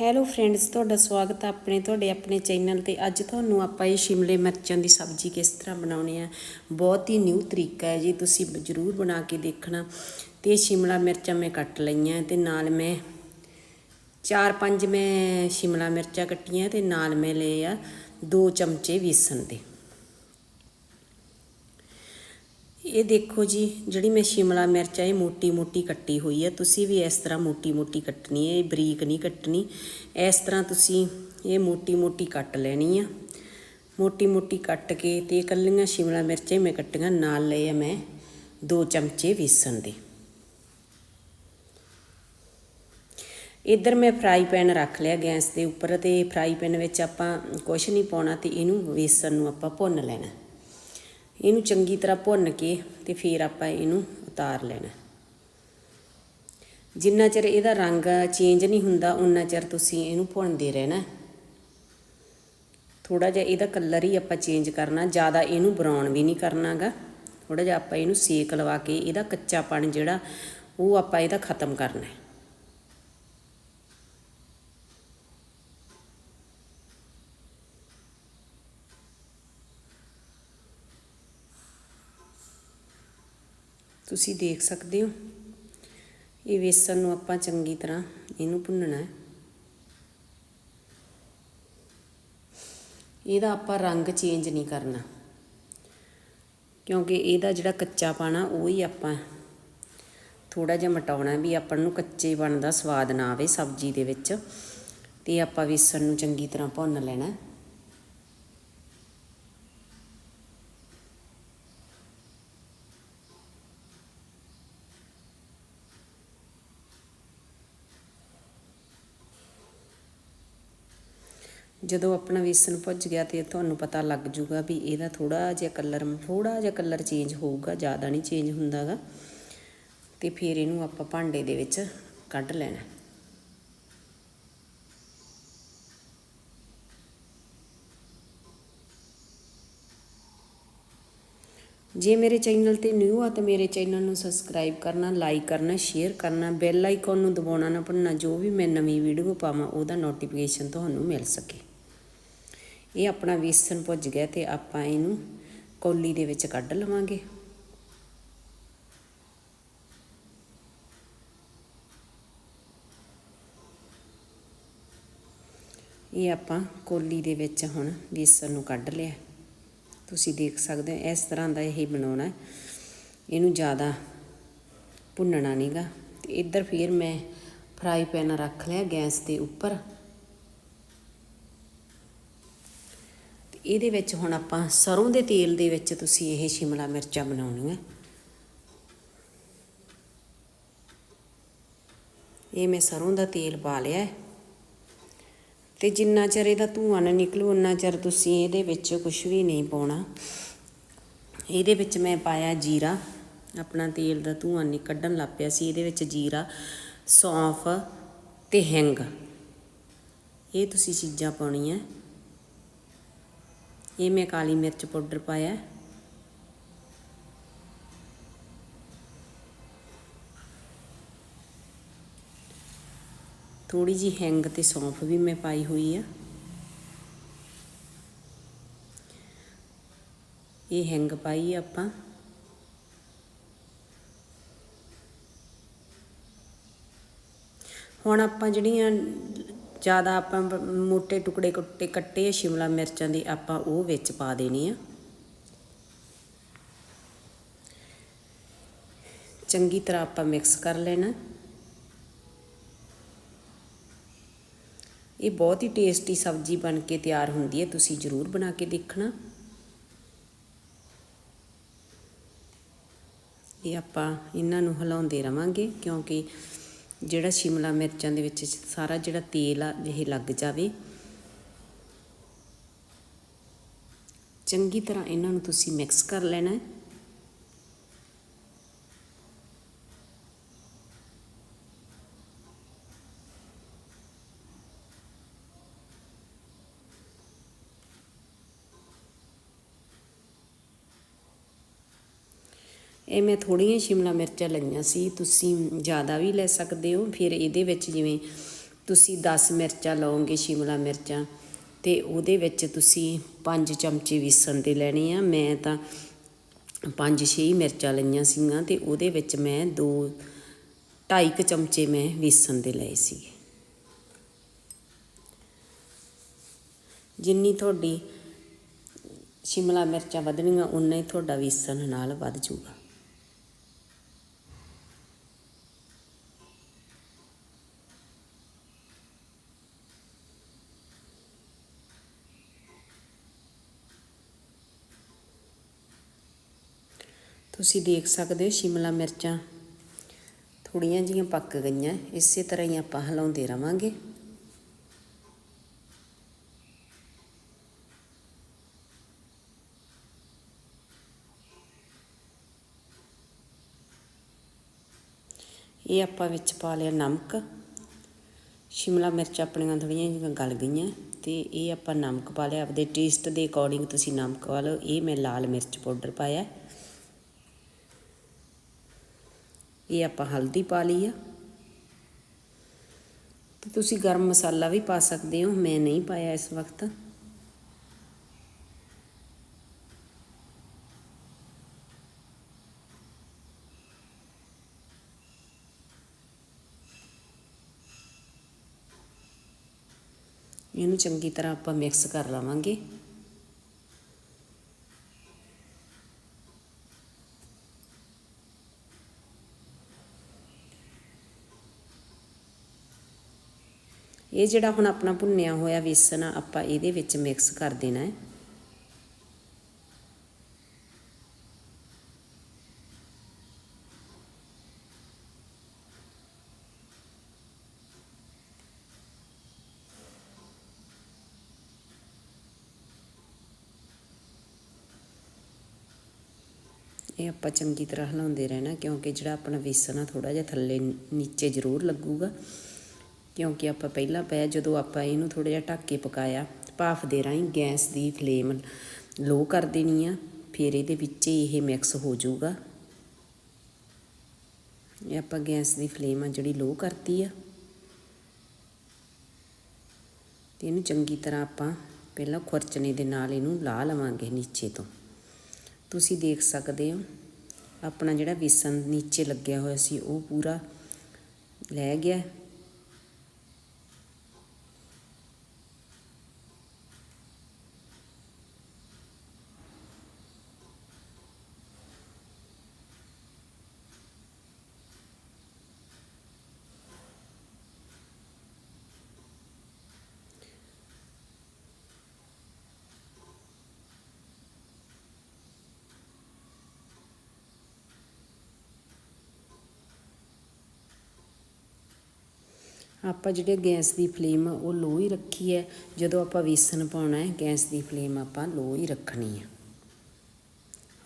Hello friends ਤੁਹਾਡਾ ਸਵਾਗਤ ਹੈ ਆਪਣੇ ਤੁਹਾਡੇ ਆਪਣੇ ਚੈਨਲ ਤੇ। ਅੱਜ ਤੁਹਾਨੂੰ ਆਪਾਂ ਇਹ ਸ਼ਿਮਲੇ ਮਿਰਚਾਂ ਦੀ ਸਬਜ਼ੀ ਕਿਸ ਤਰ੍ਹਾਂ ਬਣਾਉਣੀ ਆ ਬਹੁਤ ਹੀ ਨਿਊ ਤਰੀਕਾ ਹੈ ਜੀ, ਤੁਸੀਂ ਜ਼ਰੂਰ ਬਣਾ ਕੇ ਦੇਖਣਾ। ਤੇ ਇਹ ਸ਼ਿਮਲਾ ਮਿਰਚਾਂ ਮੈਂ ਕੱਟ ਲਈਆਂ ਤੇ ਨਾਲ ਮੈਂ ਚਾਰ ਪੰਜ ਮੈਂ ਸ਼ਿਮਲਾ ਮਿਰਚਾਂ ਕੱਟੀਆਂ ਤੇ ਨਾਲ ਮੈਂ ਲਏ ਆ ਦੋ ਚਮਚੇ ਵੇਸਣ ਦੇ। ਇਹ ਦੇਖੋ ਜੀ, ਜਿਹੜੀ ਮੈਂ ਸ਼ਿਮਲਾ ਮਿਰਚ ਆ, ਇਹ ਮੋਟੀ ਮੋਟੀ ਕੱਟੀ ਹੋਈ ਆ। ਤੁਸੀਂ ਵੀ ਇਸ ਤਰ੍ਹਾਂ ਮੋਟੀ ਮੋਟੀ ਕੱਟਣੀ ਹੈ ਇਹ ਬਰੀਕ ਨਹੀਂ ਕੱਟਣੀ। ਇਸ ਤਰ੍ਹਾਂ ਤੁਸੀਂ ਇਹ ਮੋਟੀ ਮੋਟੀ ਕੱਟ ਲੈਣੀ ਆ। ਮੋਟੀ ਮੋਟੀ ਕੱਟ ਕੇ ਤੇ ਇਕੱਲੀਆਂ ਸ਼ਿਮਲਾ ਮਿਰਚਾਂ ਹੀ ਮੈਂ ਕੱਟੀਆਂ, ਨਾਲ ਲਏ ਆ ਮੈਂ ਦੋ ਚਮਚੇ ਵੇਸਣ ਦੇ। ਇੱਧਰ ਮੈਂ ਫਰਾਈ ਪੈਨ ਰੱਖ ਲਿਆ ਗੈਸ ਦੇ ਉੱਪਰ ਤੇ ਫਰਾਈ ਪੈਨ ਵਿੱਚ ਆਪਾਂ ਕੁਝ ਨਹੀਂ ਪਾਉਣਾ ਤੇ ਇਹਨੂੰ ਵੇਸਣ ਨੂੰ ਆਪਾਂ ਭੁੰਨ ਲੈਣਾ। ਇਹਨੂੰ ਚੰਗੀ ਤਰ੍ਹਾਂ ਭੁੰਨ ਕੇ ਤੇ ਫਿਰ ਆਪਾਂ ਇਹਨੂੰ ਉਤਾਰ ਲੈਣਾ। ਜਿੰਨਾ ਚਿਰ ਇਹਦਾ ਰੰਗ ਚੇਂਜ ਨਹੀਂ ਹੁੰਦਾ ਉਨਾ ਚਿਰ ਤੁਸੀਂ ਇਹਨੂੰ ਭੁੰਨਦੇ ਰਹਿਣਾ। ਥੋੜਾ ਜਿਹਾ ਇਹਦਾ ਕਲਰ ਹੀ ਆਪਾਂ ਚੇਂਜ ਕਰਨਾ, ਜ਼ਿਆਦਾ ਇਹਨੂੰ ਬਰਾਊਨ ਵੀ ਨਹੀਂ ਕਰਨਾਗਾ। ਥੋੜਾ ਜਿਹਾ ਆਪਾਂ ਇਹਨੂੰ ਸੇਕ ਲਵਾ ਕੇ ਇਹਦਾ ਕੱਚਾਪਣ ਜਿਹੜਾ, ਉਹ ਆਪਾਂ ਇਹਦਾ ਖਤਮ ਕਰਨਾ ਹੈ। ਤੁਸੀਂ ਦੇਖ ਸਕਦੇ ਹੋ। ਇਹ ਵੇਸਣ ਨੂੰ ਆਪਾਂ ਚੰਗੀ ਤਰ੍ਹਾਂ ਇਹਨੂੰ ਭੁੰਨਣਾ ਹੈ। ਇਹਦਾ ਆਪਾਂ ਰੰਗ ਚੇਂਜ ਨਹੀਂ ਕਰਨਾ। ਕਿਉਂਕਿ ਇਹਦਾ ਜਿਹੜਾ ਕੱਚਾ ਪਾਣਾ ਉਹ ਹੀ ਆਪਾਂ ਥੋੜਾ ਜਿਹਾ ਮਟਾਉਣਾ ਵੀ ਆਪਾਂ ਨੂੰ ਕੱਚੇ ਬਣਦਾ ਸਵਾਦ ਨਾ ਆਵੇ ਸਬਜ਼ੀ ਦੇ ਵਿੱਚ। ਤੇ ਆਪਾਂ ਵੇਸਣ ਨੂੰ ਚੰਗੀ ਤਰ੍ਹਾਂ ਭੁੰਨ ਲੈਣਾ ਜਦੋਂ ਆਪਣਾ ਵੇਸਣ ਭੁੱਜ ਗਿਆ ਤੇ ਤੁਹਾਨੂੰ ਪਤਾ ਲੱਗ ਜੂਗਾ ਵੀ ਇਹਦਾ ਥੋੜਾ ਜਿਹਾ ਕਲਰ ਥੋੜਾ ਜਿਹਾ ਕਲਰ ਚੇਂਜ ਹੋਊਗਾ, ਜ਼ਿਆਦਾ ਨਹੀਂ ਚੇਂਜ ਹੁੰਦਾਗਾ। ਤੇ ਫਿਰ ਇਹਨੂੰ ਆਪਾਂ ਭਾਂਡੇ ਦੇ ਵਿੱਚ ਕੱਢ ਲੈਣਾ। ਜੇ ਮੇਰੇ ਚੈਨਲ ਤੇ ਨਿਊ ਆ ਤਾਂ ਮੇਰੇ ਚੈਨਲ ਨੂੰ ਸਬਸਕ੍ਰਾਈਬ ਕਰਨਾ ਲਾਈਕ ਕਰਨਾ ਸ਼ੇਅਰ ਕਰਨਾ ਬੈਲ ਆਈਕਨ ਨੂੰ ਦਬਾਉਣਾ ਨਾ ਭੁੱਲਣਾ, ਜੋ ਵੀ ਮੈਂ ਨਵੀਂ ਵੀਡੀਓ ਪਾਵਾਂ, ਉਹਦਾ ਨੋਟੀਫਿਕੇਸ਼ਨ ਤੁਹਾਨੂੰ ਮਿਲ ਸਕੇ। ਇਹ ਆਪਣਾ ਵੇਸਣ ਭੁੱਜ ਗਿਆ ਤੇ ਆਪਾਂ ਇਹਨੂੰ ਕੌਲੀ ਦੇ ਵਿੱਚ ਕੱਢ ਲਵਾਂਗੇ। ਇਹ ਆਪਾਂ ਕੋਲੀ ਦੇ ਵਿੱਚ ਹੁਣ ਵੇਸਣ ਨੂੰ ਕੱਢ ਲਿਆ। ਤੁਸੀਂ ਦੇਖ ਸਕਦੇ ਹੋ, ਇਸ ਤਰ੍ਹਾਂ ਦਾ ਇਹ ਬਣਾਉਣਾ ਇਹਨੂੰ ਜ਼ਿਆਦਾ ਭੁੰਨਣਾ ਨਹੀਂਗਾ ਤੇ ਇੱਧਰ ਫਿਰ ਮੈਂ ਫਰਾਈ ਪੈਨ ਰੱਖ ਲਿਆ ਗੈਸ ਦੇ ਉੱਪਰ। ਇਹਦੇ ਵਿੱਚ ਹੁਣ ਆਪਾਂ ਸਰੋਂ ਦੇ ਤੇਲ ਦੇ ਵਿੱਚ ਤੁਸੀਂ ਇਹ ਸ਼ਿਮਲਾ ਮਿਰਚਾਂ ਬਣਾਉਣੀਆਂ। ਇਹ ਮੈਂ ਸਰੋਂ ਦਾ ਤੇਲ ਪਾ ਲਿਆ ਹੈ। ਤੇ ਜਿੰਨਾ ਚਿਰ ਇਹਦਾ ਧੂਆਂ ਨਾ ਨਿਕਲੂ, ਉਨਾ ਚਿਰ ਤੁਸੀਂ ਇਹਦੇ ਵਿੱਚ ਕੁਝ ਵੀ ਨਹੀਂ ਪਾਉਣਾ। ਇਹਦੇ ਵਿੱਚ ਮੈਂ ਪਾਇਆ ਜੀਰਾ। ਆਪਣਾ ਤੇਲ ਦਾ ਧੂਆਂ ਨਹੀਂ ਕੱਢਣ ਲੱਗ ਪਿਆ ਸੀ। ਇਹਦੇ ਵਿੱਚ ਜੀਰਾ, ਸੌਂਫ ਤੇ ਹਿੰਗ। ਇਹ ਤੁਸੀਂ ਚੀਜ਼ਾਂ ਪਾਉਣੀਆਂ। ਇਹ ਮੈਂ ਕਾਲੀ ਮਿਰਚ ਪਾਊਡਰ ਪਾਇਆ ਥੋੜੀ ਜੀ ਹੈਂਗ ਤੇ ਸੌਂਫ ਵੀ ਮੈਂ ਪਾਈ ਹੋਈ ਆ। ਇਹ ਹੈਂਗ ਪਾਈ ਆਪਾਂ। ਹੁਣ ਆਪਾਂ ਜਿਹੜੀਆਂ ਜ਼ਿਆਦਾ ਆਪਾਂ ਮੋٹے ਟੁਕੜੇ ਕੁੱਟੇ, ਕੱਟੇ ਸ਼ਿਮਲਾ ਮਿਰਚਾਂ ਦੇ, ਆਪਾਂ ਉਹ ਵਿੱਚ ਪਾ ਦੇਣੇ ਆ। ਚੰਗੀ ਤਰ੍ਹਾਂ ਆਪਾਂ ਮਿਕਸ ਕਰ ਲੈਣਾ। ਇਹ ਬਹੁਤ ਹੀ ਟੇਸਟੀ ਸਬਜ਼ੀ ਬਣ ਕੇ ਤਿਆਰ ਹੁੰਦੀ ਹੈ, ਤੁਸੀਂ ਜ਼ਰੂਰ ਬਣਾ ਕੇ ਦੇਖਣਾ। ਇਹ ਆਪਾਂ ਇਹਨਾਂ ਨੂੰ ਹਿਲਾਉਂਦੇ ਰਵਾਂਗੇ, ਕਿਉਂਕਿ ਜਿਹੜਾ ਸ਼ਿਮਲਾ ਮਿਰਚਾਂ ਦੇ ਵਿੱਚ ਸਾਰਾ ਜਿਹੜਾ ਤੇਲ ਆ, ਇਹ ਲੱਗ ਜਾਵੇ। ਚੰਗੀ ਤਰ੍ਹਾਂ ਇਹਨਾਂ ਨੂੰ ਤੁਸੀਂ ਮਿਕਸ ਕਰ ਲੈਣਾ ਹੈ। ਇਹ ਮੈਂ ਥੋੜੀਆਂ ਸ਼ਿਮਲਾ ਮਿਰਚਾਂ ਲਈਆਂ ਸੀ, ਤੁਸੀਂ ਜ਼ਿਆਦਾ ਵੀ ਲੈ ਸਕਦੇ ਹੋ। ਫਿਰ ਇਹਦੇ ਵਿੱਚ ਜਿਵੇਂ ਤੁਸੀਂ 10 ਮਿਰਚਾਂ ਲਓਗੇ ਸ਼ਿਮਲਾ ਮਿਰਚਾਂ, ਤੇ ਉਹਦੇ ਵਿੱਚ ਤੁਸੀਂ 5 ਚਮਚੇ ਵੇਸਣ ਦੇ ਲੈਣੇ ਆ। ਮੈਂ ਤਾਂ 5-6 ਮਿਰਚਾਂ ਲਈਆਂ ਸੀਗੀਆਂ ਤੇ ਉਹਦੇ ਵਿੱਚ ਮੈਂ 2 ਢਾਈ ਕੁ ਚਮਚੇ ਮੈਂ ਵੇਸਣ ਦੇ ਲਏ ਸੀ ਜਿੰਨੀ ਤੁਹਾਡੀ ਸ਼ਿਮਲਾ ਮਿਰਚਾਂ ਵਧਣੀਆਂ ਉਨਾ ਹੀ ਤੁਹਾਡਾ ਵੇਸਣ ਨਾਲ ਵੱਧ ਜਾਊਗਾ। ਤੁਸੀਂ ਦੇਖ ਸਕਦੇ ਹੋ ਸ਼ਿਮਲਾ ਮਿਰਚਾਂ ਥੋੜੀਆਂ ਜੀਆਂ ਪੱਕ ਗਈਆਂ। ਇਸੇ ਤਰ੍ਹਾਂ ਹੀ ਆਪਾਂ ਹਿਲਾਉਂਦੇ ਰਵਾਂਗੇ। ਇਹ ਆਪਾਂ ਵਿੱਚ ਪਾ ਲਿਆ ਨਮਕ। ਸ਼ਿਮਲਾ ਮਿਰਚ ਆਪਣੀਆਂ ਥੋੜੀਆਂ ਜਿਹੀਆਂ ਗਲ ਗਈਆਂ ਤੇ ਇਹ ਆਪਾਂ ਨਮਕ ਪਾ ਲਿਆ। ਆਪਦੇ ਟੇਸਟ ਦੇ ਅਕੋਰਡਿੰਗ ਤੁਸੀਂ ਨਮਕ ਪਾ ਲਓ। ਇਹ ਮੈਂ ਲਾਲ ਮਿਰਚ ਪਾਊਡਰ ਪਾਇਆ। ਇਹ ਆਪਾਂ ਹਲਦੀ ਪਾ ਲਈ ਆ। ਤੇ ਤੁਸੀਂ ਗਰਮ ਮਸਾਲਾ ਵੀ ਪਾ ਸਕਦੇ ਹੋ, ਮੈਂ ਨਹੀਂ ਪਾਇਆ ਇਸ ਵਕਤ। ਇਹਨੂੰ ਚੰਗੀ ਤਰ੍ਹਾਂ ਆਪਾਂ ਮਿਕਸ ਕਰ ਲਵਾਂਗੇ। ਇਹ ਜਿਹੜਾ ਹੁਣ ਆਪਣਾ ਭੁੰਨਿਆ ਹੋਇਆ ਵੇਸਣ ਆ, ਆਪਾਂ ਇਹਦੇ ਵਿੱਚ ਮਿਕਸ ਕਰ ਦੇਣਾ ਹੈ। ਇਹ ਆਪਾਂ ਚੰਗੀ ਤਰ੍ਹਾਂ ਹਿਲਾਉਂਦੇ ਰਹਿਣਾ, ਕਿਉਂਕਿ ਜਿਹੜਾ ਆਪਣਾ ਵੇਸਣ ਆ ਥੋੜਾ ਜਿਹਾ ਥੱਲੇ ਨੀਚੇ ਜ਼ਰੂਰ ਲੱਗੂਗਾ। ਕਿਉਂਕਿ ਆਪਾਂ ਪਹਿਲਾਂ ਪਾਇਆ ਜਦੋਂ ਆਪਾਂ ਇਹਨੂੰ ਥੋੜਾ ਜਿਹਾ ਢੱਕ ਕੇ ਪਕਾਇਆ, ਭਾਫ ਦੇ ਰਾਹੀਂ ਗੈਸ ਦੀ ਫਲੇਮ ਲੋ ਕਰ ਦੇਣੀ ਆ, ਫਿਰ ਇਹਦੇ ਵਿੱਚ ਹੀ ਇਹ ਮਿਕਸ ਹੋ ਜਾਊਗਾ। ਇਹ ਆਪਾਂ ਗੈਸ ਦੀ ਫਲੇਮ ਆ ਜਿਹੜੀ ਲੋ ਕਰਤੀ ਆ। ਤੇ ਇਹਨੂੰ ਚੰਗੀ ਤਰ੍ਹਾਂ ਆਪਾਂ ਪਹਿਲਾਂ ਖੁਰਚਣੇ ਦੇ ਨਾਲ ਇਹਨੂੰ ਲਾ ਲਵਾਂਗੇ ਨੀਚੇ ਤੋਂ। ਤੁਸੀਂ ਦੇਖ ਸਕਦੇ ਹੋ, ਆਪਣਾ ਜਿਹੜਾ ਬੇਸਨ ਨੀਚੇ ਲੱਗਿਆ ਹੋਇਆ ਸੀ, ਉਹ ਪੂਰਾ ਲੈ ਗਿਆ। ਆਪਾਂ ਜਿਹੜੇ ਗੈਸ ਦੀ ਫਲੇਮ ਉਹ ਲੋ ਹੀ ਰੱਖੀ ਹੈ। ਜਦੋਂ ਆਪਾਂ ਵੇਸਣ ਪਾਉਣਾ ਹੈ, ਗੈਸ ਦੀ ਫਲੇਮ ਆਪਾਂ ਲੋ ਹੀ ਰੱਖਣੀ ਹੈ।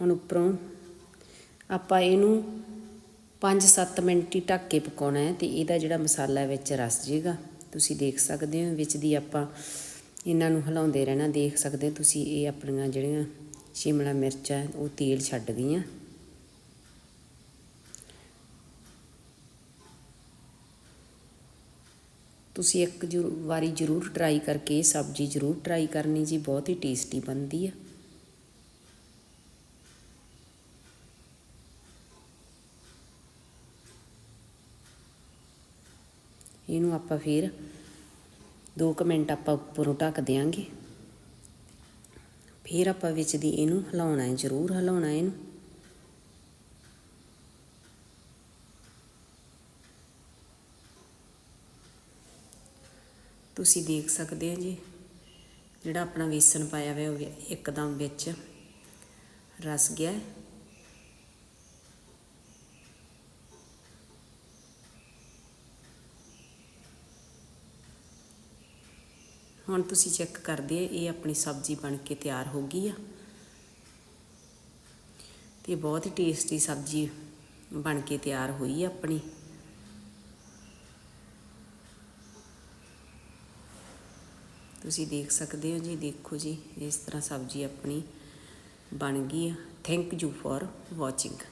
ਹੁਣ ਉੱਪਰੋਂ ਆਪਾਂ ਇਹਨੂੰ 5-7 ਮਿੰਟ ਹੀ ਢੱਕ ਕੇ ਪਕਾਉਣਾ ਹੈ ਤੇ ਇਹਦਾ ਜਿਹੜਾ ਮਸਾਲਾ ਵਿੱਚ ਰਸ ਜੇਗਾ, ਤੁਸੀਂ ਦੇਖ ਸਕਦੇ ਹੋ, ਵਿੱਚ ਦੀ ਆਪਾਂ ਇਹਨਾਂ ਨੂੰ ਹਿਲਾਉਂਦੇ ਰਹਿਣਾ, ਦੇਖ ਸਕਦੇ ਤੁਸੀਂ, ਇਹ ਆਪਣੀਆਂ ਜਿਹੜੀਆਂ ਸ਼ਿਮਲਾ ਮਿਰਚਾਂ ਉਹ ਤੇਲ ਛੱਡ ਗਈਆਂ। ਤੁਸੀਂ ਇੱਕ ਜ਼ਰੂ- ਵਾਰੀ ਜ਼ਰੂਰ ਟਰਾਈ ਕਰਕੇ ਇਹ ਸਬਜ਼ੀ ਜ਼ਰੂਰ ਟਰਾਈ ਕਰਨੀ ਜੀ, ਬਹੁਤ ਹੀ ਟੇਸਟੀ ਬਣਦੀ ਆ। ਇਹਨੂੰ ਆਪਾਂ ਫਿਰ 2 ਮਿੰਟ ਆਪਾਂ ਉੱਪਰੋਂ ਢੱਕ ਦਿਆਂਗੇ। ਫਿਰ ਆਪਾਂ ਵਿੱਚ ਦੀ ਇਹਨੂੰ ਹਿਲਾਉਣਾ ਹੈ, ਜ਼ਰੂਰ ਹਿਲਾਉਣਾ ਇਹਨੂੰ। ਤੁਸੀਂ ਦੇਖ ਸਕਦੇ ਹੋ ਜੀ, ਜਿਹੜਾ ਆਪਣਾ ਵੇਸਣ ਪਾਇਆ ਹੋਇਆ ਉਹ ਵੀ ਇੱਕਦਮ ਵਿੱਚ ਰਸ ਗਿਆ। ਹੁਣ ਤੁਸੀਂ ਚੈੱਕ ਕਰਦੇ ਆ ਇਹ ਆਪਣੀ ਸਬਜ਼ੀ ਬਣ ਕੇ ਤਿਆਰ ਹੋ ਗਈ ਆ। ਤੇ ਬਹੁਤ ਹੀ ਟੇਸਟੀ ਸਬਜ਼ੀ ਬਣ ਕੇ ਤਿਆਰ ਹੋਈ ਆ ਆਪਣੀ। ਤੁਸੀਂ ਦੇਖ ਸਕਦੇ ਹੋ ਜੀ, ਦੇਖੋ ਜੀ, ਇਸ ਤਰ੍ਹਾਂ ਸਬਜ਼ੀ ਆਪਣੀ ਬਣ ਗਈ ਆ। Thank you for watching